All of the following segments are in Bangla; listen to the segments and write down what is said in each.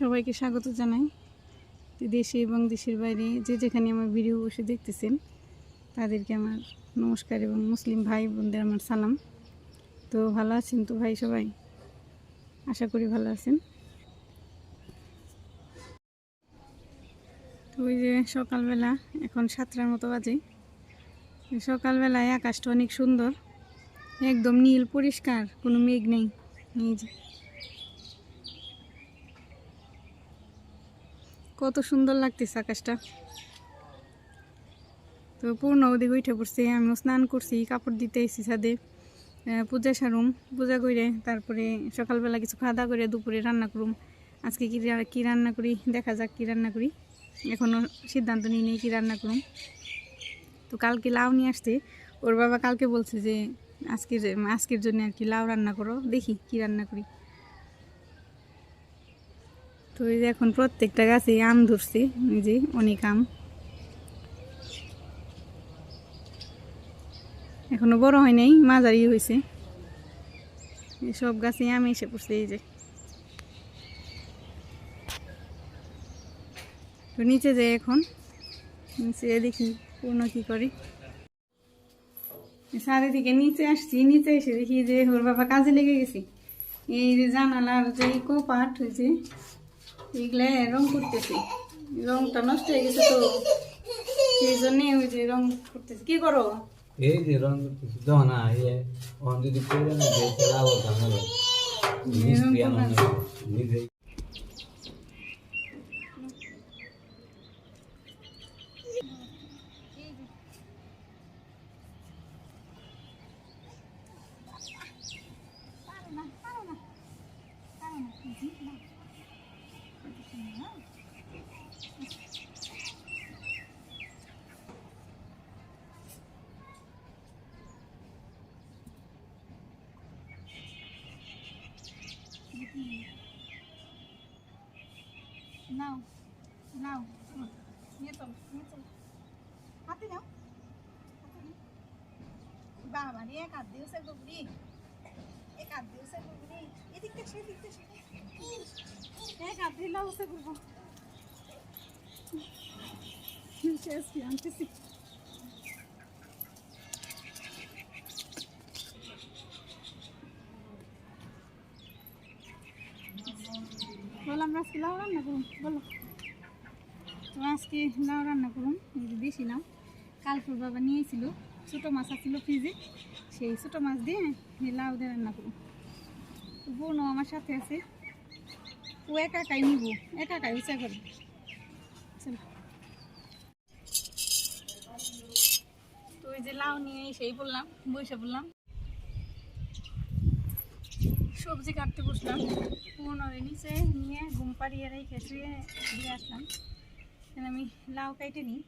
সবাইকে স্বাগত জানাই। দেশে এবং দেশের বাইরে যে যেখানে আমার ভিডিও বসে দেখতেছেন, তাদেরকে আমার নমস্কার এবং মুসলিম ভাই বোনদের আমার সালাম। তো ভালো আছেন তো ভাই সবাই? আশা করি ভালো আছেন। তো ওই যে সকালবেলা, এখন সাতটার মতো বাজে। সকালবেলায় আকাশটা অনেক সুন্দর, একদম নীল পরিষ্কার, কোনো মেঘ নেই। এই যে কত সুন্দর লাগতেছে আকাশটা। তো পূর্ণ ওদিকে উঠে পড়ছে, আমিও স্নান করছি, কাপড় দিতে এসেছি ছাদে। পূজা সারুম, পূজা করে তারপরে সকালবেলা কিছু খাওয়া দাওয়া করে দুপুরে রান্না করুম। আজকে কী কি রান্না করি, দেখা যাক কী রান্না করি। এখনও সিদ্ধান্ত নিয়ে নিই কী রান্না করুম। তো কালকে লাউ নিয়ে আসতে ওর বাবা কালকে বলছে যে, আজকের আজকের জন্য আর কি লাউ রান্না করো, দেখি কী রান্না করি। তো এই যে এখন প্রত্যেকটা গাছে আম ধরছি, এই যে অনেক আম। এখনও বড় হয় নাই, মাঝারি হয়েছে। সব গাছে আম এসে পড়ছে, এই যে। তো নিচে যাই এখন, নিচে দেখি পূর্ণ কি করে। সারে থেকে নিচে আসছি, নিচে এসে দেখি যে ওর বাবা কাজে লেগে গেছে। এই যে জানালার যে কোপাট হয়েছে এগুলা রং করতেছি। রংটা নষ্ট হয়ে গেছে তো। সেই জন্যে ওই যে রং করতেছি। কি করো? এই যে রং করতেছি। দাও না ইয়ে অন যদি করে না যে না মিস্ত্রি আমার নিজে নাও নাও নিয়ে চলো নিয়ে চলো হাতে নাও বাবা রে, এক হাত দিয়েছে গুগলি এক হাত দিয়েছে গুগলি এদিক থেকে সে এদিক থেকে এক হাত দিলে হচ্ছে গুগল শেষ কি আনতেছি বলো আমরা আজকে লাউ রান্না করুন, বলো। তো আজকে লাউ রান্না করুন, এই যে কালপুর বাবা নিয়েছিল, ছোটো মাছ আছিল ফ্রিজে। সেই ছোটো মাছ দিয়ে লাউ দিয়ে রান্না করুন। বোনও আমার সাথে আছে। ও একা একাই নিব, একা একাই উচা করে। চলো। তো ওই যে লাউ নিয়ে সেই বললাম বসে বললাম সবজি কাটতে বসলাম। পুনরে নিচে নিয়ে ঘুম পাড়িয়ে রেখে শুয়ে দিয়ে আসলাম। এখানে আমি লাউ কেটে নিই।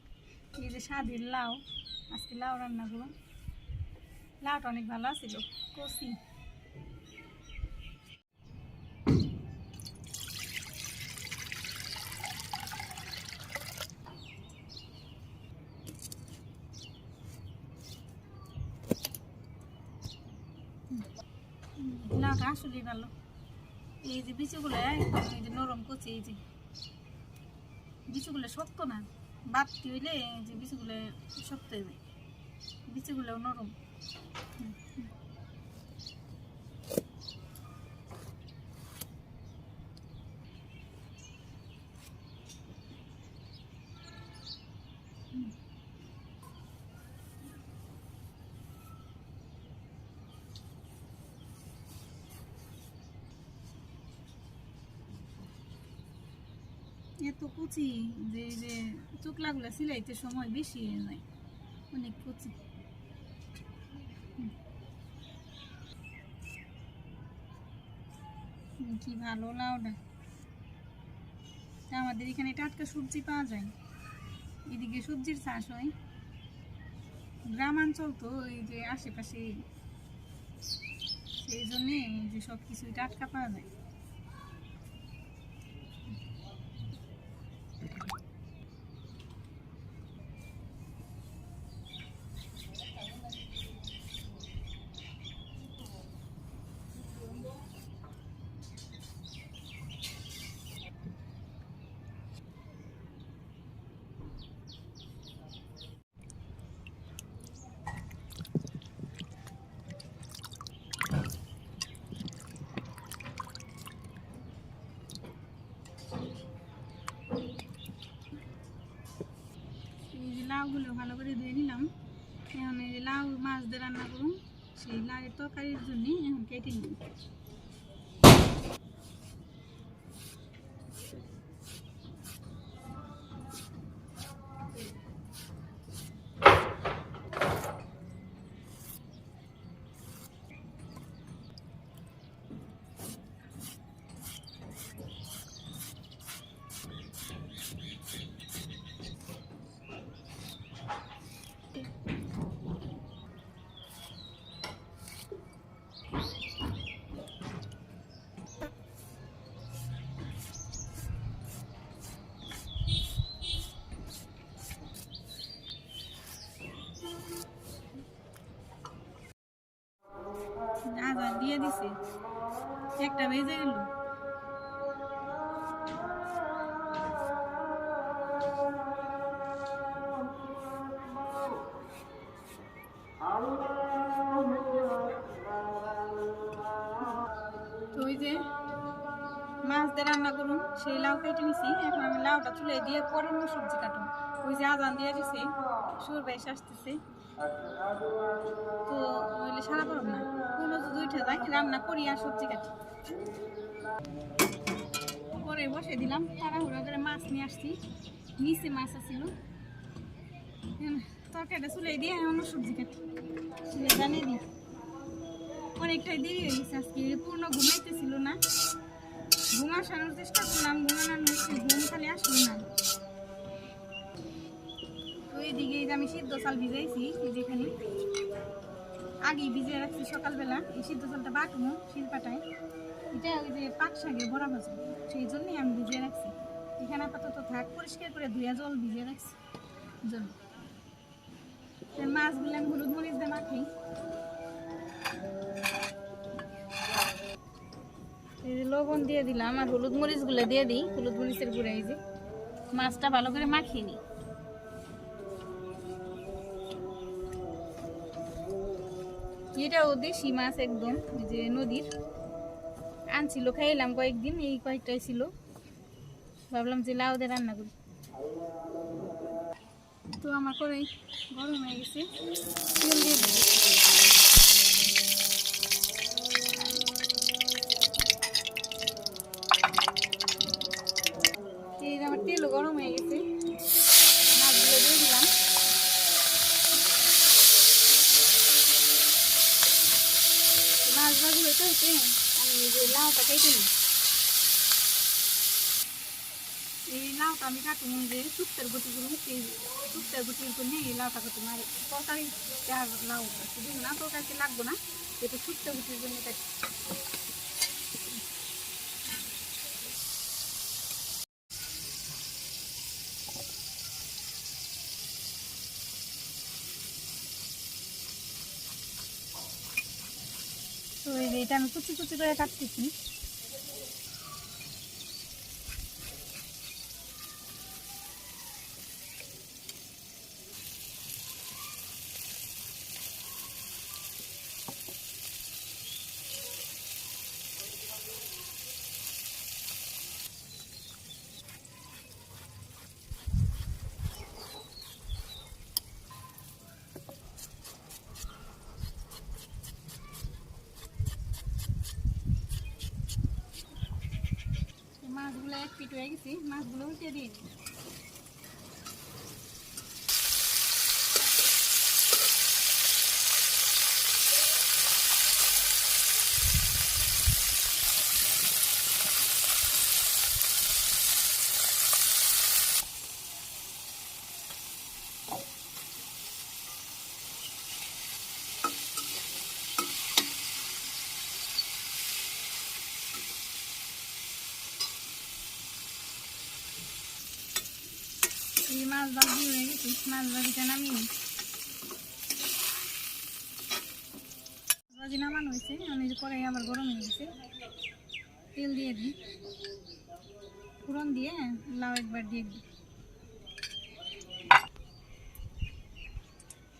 এই যে স্বাদের লাউ, আজকে লাউ রান্না করুন লাউটা অনেক ভালো আছে কষি আসলেই ভালো। এই যে বিচুগুলো, এই যে নরম কচি, এই যে বিচুগুলো শক্ত না বাতি হইলে এই যে বিচুগুলো শক্ত হয়ে যায়। বিচুগুলো নরম। এত কুচি যে যে চুকলাগুলো সিলাইতে সময় বেশি যায়। অনেক কুচি। কি ভালো লাউডা। আমাদের এখানে টাটকা সবজি পাওয়া যায়। এদিকে সবজির চাষ হয়। গ্রামাঞ্চল তো এই যে আশেপাশে। সেই জন্যে যে সব কিছুই টাটকা পাওয়া যায়। লাউগুলো ভালো করে ধুয়ে নিলাম। এখন এই লাউ মাছ দিয়ে রান্না করুন সেই লাউয়ের তরকারির জন্যই এখন কেটে নিই আজাদ দিয়ে দিছে। একটা বেজে গেল। যে মাছ দিয়ে রান্না করুন, সেই লাউ কেটে নিছি। এখন আমি লাউটা চুলে দিয়ে পরে সবজি কাটুন। ওই যে আজান দিয়ে দিছে, সুর বেশ আসতেছে। তো নইলে সারা পারব না। কোনো যদি উঠে যায় রান্না করি আর সবজি কাটি। পরে বসে দিলাম, তাড়াহুড়া করে মাছ নিয়ে আসছি। নিচে মাছ আছিল। তরকারিটা চুলে দিয়ে অন্য সবজি কাটি। চুলে জানিয়ে দিই। অনেকটাই দেরি হয়ে গেছে আজকে, পূর্ণ ঘুমাইতেছিল না। ঘুম আসানোর চেষ্টা করলাম, ঘুমানোর ঘুম খালি আসলো না। যে আমি সিদ্ধ চাল ভিজাইছি যেখানে আগে ভিজিয়ে রাখছি সকালবেলা, এই সিদ্ধ চালটা বাটবো শিলপাটায়। এটা ওই যে পাট শাকের বড়া ভাজা, সেই জন্যই আমি ভিজিয়ে রাখছি। এখানে আপাতত থাক, পরিষ্কার করে ধুয়ে জল ভিজিয়ে রাখছি জল মাছগুলো আমি হলুদ মরিচ দিয়ে মাখি। লবণ দিয়ে দিলাম, আর হলুদ মরিচগুলো দিয়ে দিই, হলুদ মরিচের গুঁড়া এই যে। মাছটা ভালো করে মাখিয়ে নিই। এটাও সি মাছ একদম ওই যে নদীর। আনছিল, খাইলাম কয়েকদিন, এই কয়েকটাই ছিল। ভাবলাম যে লাউ দিয়ে রান্না করি। তো আমার করে গরম হয়ে গেছে। লাউটা কেটে নিই এই লাউটা আমি কাটুন যে শুক্তের গুটিগুলো সেই শুক্তের উপর নিয়ে এই লাউটা কাটুন। আর তরকারি আর লাউ শুধু না তরকারিতে লাগবো না। এটা শুক্তের গুটির জন্য কাটি এটা আমি কুচি কুচি করে কাটতেছি এই মাছগুলো এক পিট হয়ে গেছি মাছগুলো উঠিয়ে দিয়ে এই মাছ ভাজি হয়ে গেছে মাছ ভাজিটা নামিয়ে নিই ভাজি নামানো হয়েছে, আমি কড়াই আবার গরম হয়ে গেছে। তেল দিয়ে দিই। ফোড়ন দিয়ে লাউ একবার দিয়ে দিই।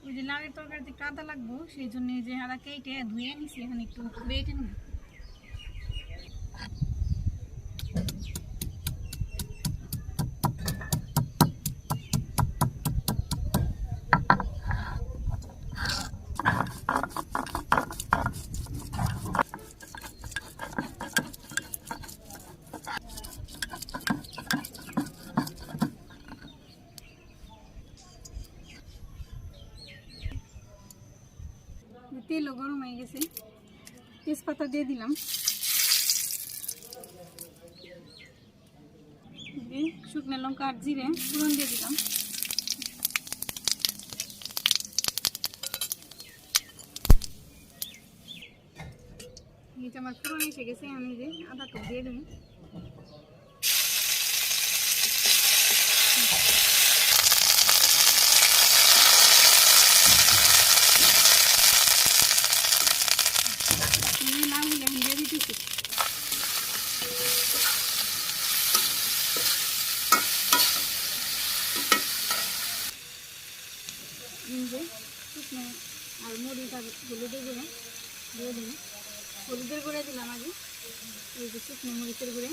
ওই যে লাউয়ের তরকারিতে কাদা লাগবো, সেই জন্য যে আদা কেটে ধুয়ে নিছি, এখন একটু বেটে নিই তেলও গরম হয়ে গেছে তেজপাতা দিয়ে দিলাম। শুকনো লঙ্কা আর জিরে ফোড়ন দিয়ে দিলাম। আমার ফোড়ন এসে গেছে, আমি যে আদা টক দিয়ে দেবো এই লাউগুলো আমি দিয়ে দিতেছি এই যে শুকনো আর মরিচ আর হলুদের গুঁড়ো দিয়ে দিলাম হলুদের গুঁড়ো দিলাম আগে এই যে শুকনো মরিচের গুঁড়ো।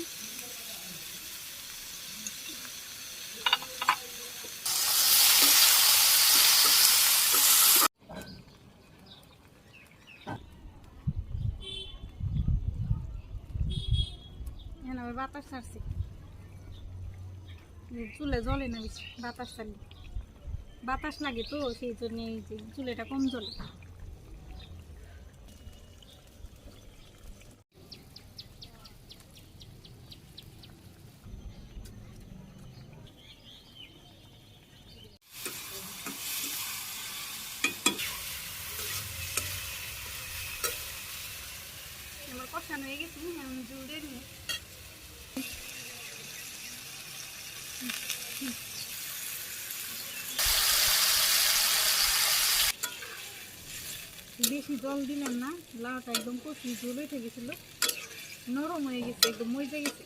বাতাস ছাড়ছে। চুলে জ্বলে না বেশি, বাতাস ছাড়লে। বাতাস লাগে তো, সেই জন্য এই যে চুলেটা কম জ্বলে আমার কষানো হয়ে গেছে আমি জল দিয়ে দিই বেশি জল দিলাম না লাউটা একদম কষি ঝোল উঠে গেছিল। নরম হয়ে গেছে, একদম মজে গেছে।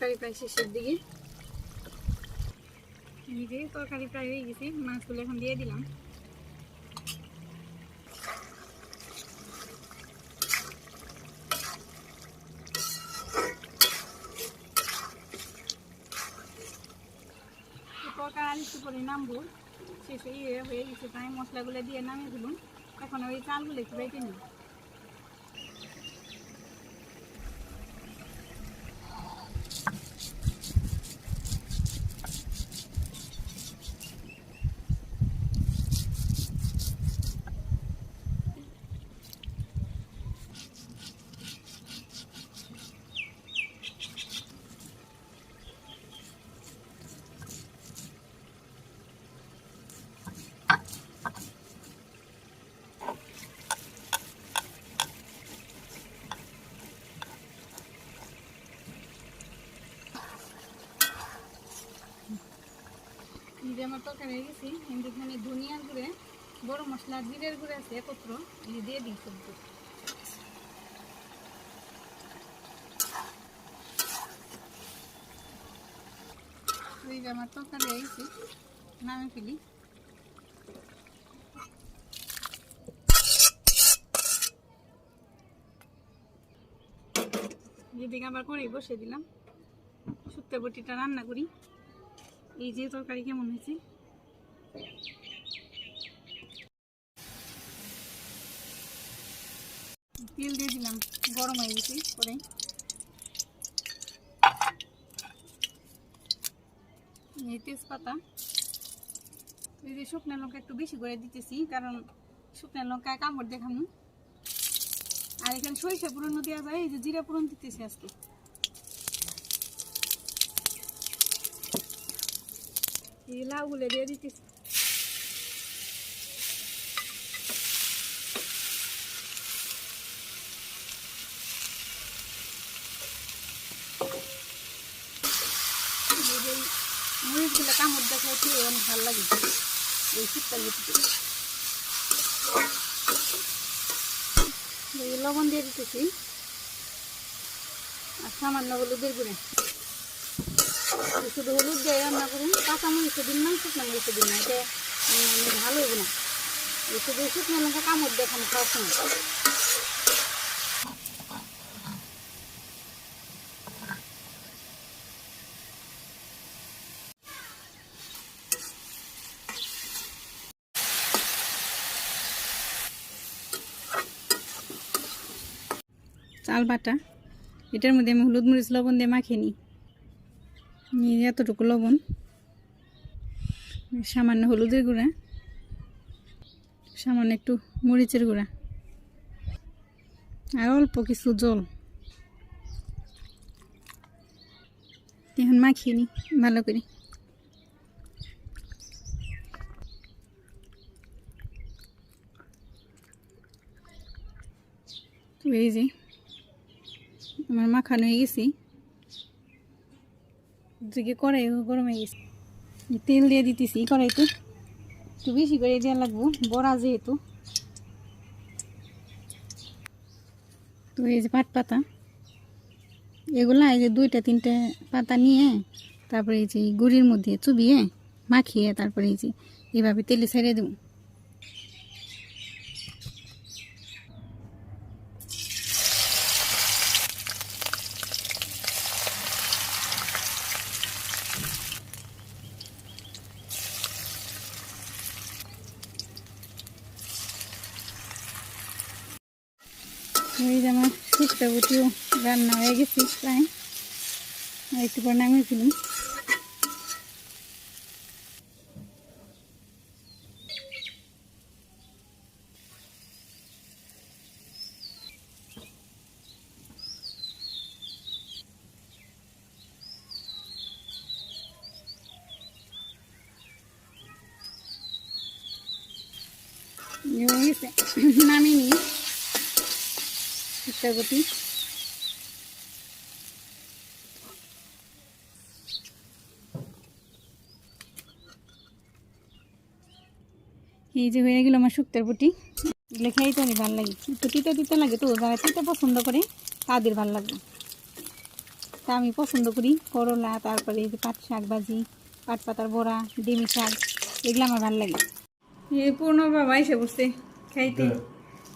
তরকারি প্রায় শেষের দিকে। এই তরকারি প্রায় হয়ে গেছে, মাছগুলো এখন দিয়ে দিলাম। তরকারি আর একটু পরে নামবো, শেষ হয়ে হয়ে গেছে, তাই মশলাগুলো দিয়ে নামিয়ে দিলাম। এখন ওই চালগুলো একটু বেটে নিই। এই যে আমার তরকারি হয়ে গেছি এখানে ধনিয়া গুঁড়ে বড় মশলা, জিরের গুঁড়ে আছে একত্র এই দিয়ে দিই সবজি। আমার তরকারি হয়ে গেছে নামে ফেলি। যেদিকে আবার করি বসে দিলাম, শুক্তো বটিটা রান্না করি। এই যে তরকারি কেমন হয়েছে? তেল দিয়ে দিলাম, গরম হয়ে গেছে পরে। তেজপাতা। এই যে শুকনো লঙ্কা একটু বেশি করে দিতেছি, কারণ শুকনো লঙ্কা কামড় দেখানো। আর এখানে সরিষা পুরনো দেওয়া যায়, এই যে জিরা পুরন দিতেছি আজকে। এই লাউগুলো দিয়ে দিতেছি। মরিচগুলো লবণ দিয়ে দিতেছি। আর সামান্য হলুদের গুঁড়ে। শুধু হলুদ দিয়ে রান্না করুন কাঁচা মরিচে দিন না, শুকনো মরিচে দিন না, এটা ভালো হবে না। এই শুধু শুকনো লঙ্কা কামড় দেখানো সময় চাল বাটা, এটার মধ্যে আমি হলুদ মরিচ, লবণ দিয়ে মাখিয়ে নিই। নিয়ে এতটুকু লবণ, সামান্য হলুদের গুঁড়া, সামান্য একটু মরিচের গুঁড়া, আর অল্প কিছু জল। এখন মাখিয়ে নিই, ভালো করে। এই যে, আমার মাখানো হয়ে গেছি। দিকে কড়াই গরম হয়ে গেছে তেল দিয়ে দিতেছি কড়াইতে। একটু বেশি করে দেওয়া লাগবো, বড়া যেহেতু। তো এই যে পাট পাতা এগুলা এই যে দুইটা, তিনটে পাতা নিয়ে, তারপরে এই যে গুড়ির মধ্যে চুবিয়ে মাখিয়ে, তারপরে এই যে এইভাবে তেলে ছেড়ে দেবো এই যে বুটিও রান্না হয়ে গেছে প্রায়। আর একটু পর নামিয়ে ফেলুন। বুটি এই যে হয়ে গেল আমার শুক্তার বুটি এগুলো খেয়ে তো ভালো লাগে। একটু তিতে তিতে লাগে তো যারা তিতে পছন্দ করে তাদের ভালো লাগবে তা আমি পছন্দ করি করলা তারপরে এই যে পাট শাক ভাজি পাট পাতার বড়া ডিম শাক এগুলো আমার ভালো লাগে। এই পূর্ণ বাবা এসে বসছে খাইতে।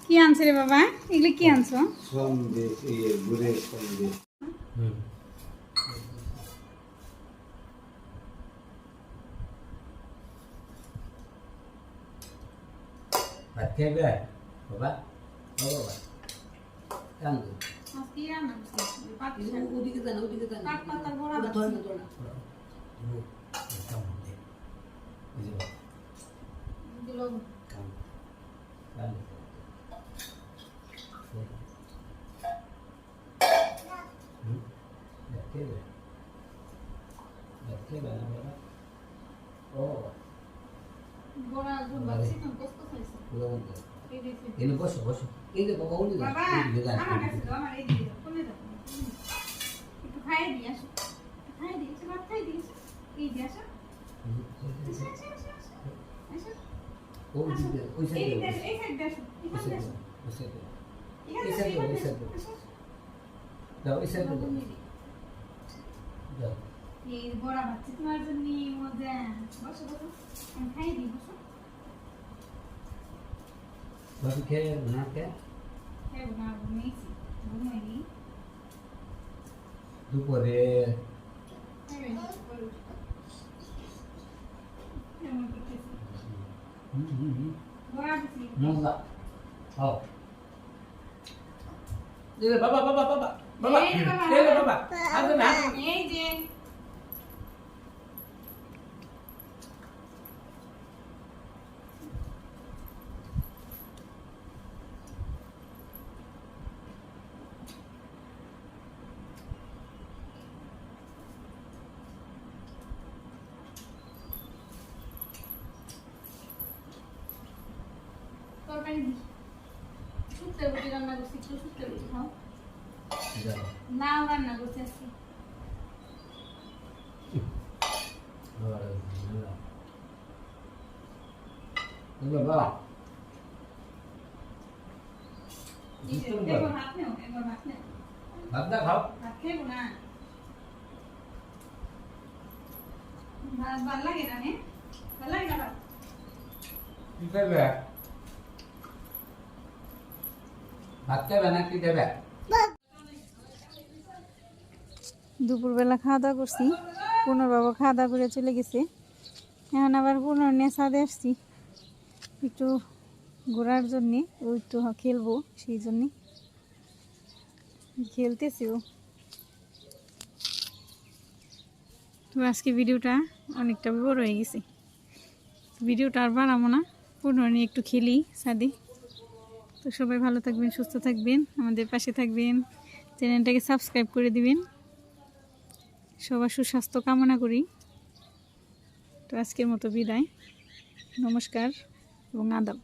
কি আনছে রে বাবা এগুলো কি আনছো সন্দেশ ইয়ে গুড়ের সন্দেশ হুম ভাত খাইবে বাবা ও বাবা কান আজকে রান্না করছি পাট শাক ওদিকে যান ওদিকে যান পাট পাতার বড়া ওটা ধরে না ধরে না দিলো বড়া দুধ বাচ্চি তো কষ্ট খাইছে এই দেখি এনে বসো বসো। এই যে বাবা ওদিকে বাবা আমার কাছে দাও আমার এই দিকে কোনে দাও। একটু খাইয়ে দিয়ে আসো। খাইয়ে দিয়ে এসো ভাত খাইয়ে দিয়ে এই দিয়ে আসো। আসো আসো আসো আসো। আসো। ওদিকে ওই সাইডে এই সাইডে আসো ওই সাইডে আসো। ওই সাইডে। এই সাইডে, এই সাইডে। দাও এই সাইডে দাও। দাও। এই বড়া বাচ্চা তোমার জন্য মজা বসো বসো। আমি খাইয়ে দিই বসো। বাকি খেয়ে না খেয়ে হ্যাঁ না ঘুমিয়েছি ঘুমাইনি দুপুরে হুম হুম হুম মজা খাও এই যে বাবা বাবা বাবা বাবা এই যে বাবা। এই যে বাবা আসবে না এই যে তরকারি দিই শুক্তো রুটি রান্না করছি একটু শুক্তো রুটি খাও যাও লাউ রান্না করছি আজকে আর না বাবা এই যে, দেখো ভাত নেও একবার ভাত নেও ভাত দা খাও ভাত খেবো না ভাত ভালো লাগে না হ্যাঁ ভালো লাগে না ভাত কি খাবে ভাত খাবে না কি দেবে দুপুরবেলা খাওয়া দাওয়া করছি। পুনর বাবা খাওয়া দাওয়া করে চলে গেছে। এখন আবার পুনর নিয়ে ছাদে আসছি। একটু ঘোরার জন্যে, ও একটু খেলব সেই জন্যে। খেলতেছি ও। তো আজকে ভিডিওটা অনেকটা বড় হয়ে গেছে। ভিডিওটা আর বাড়াবো না। পুনর নিয়ে একটু খেলি ছাদে তো সবাই ভালো থাকবেন, সুস্থ থাকবেন। আমাদের পাশে থাকবেন। চ্যানেলটাকে সাবস্ক্রাইব করে দিবেন। সবার সুস্বাস্থ্য কামনা করি। তো আজকের মতো বিদায়। নমস্কার এবং আদাব।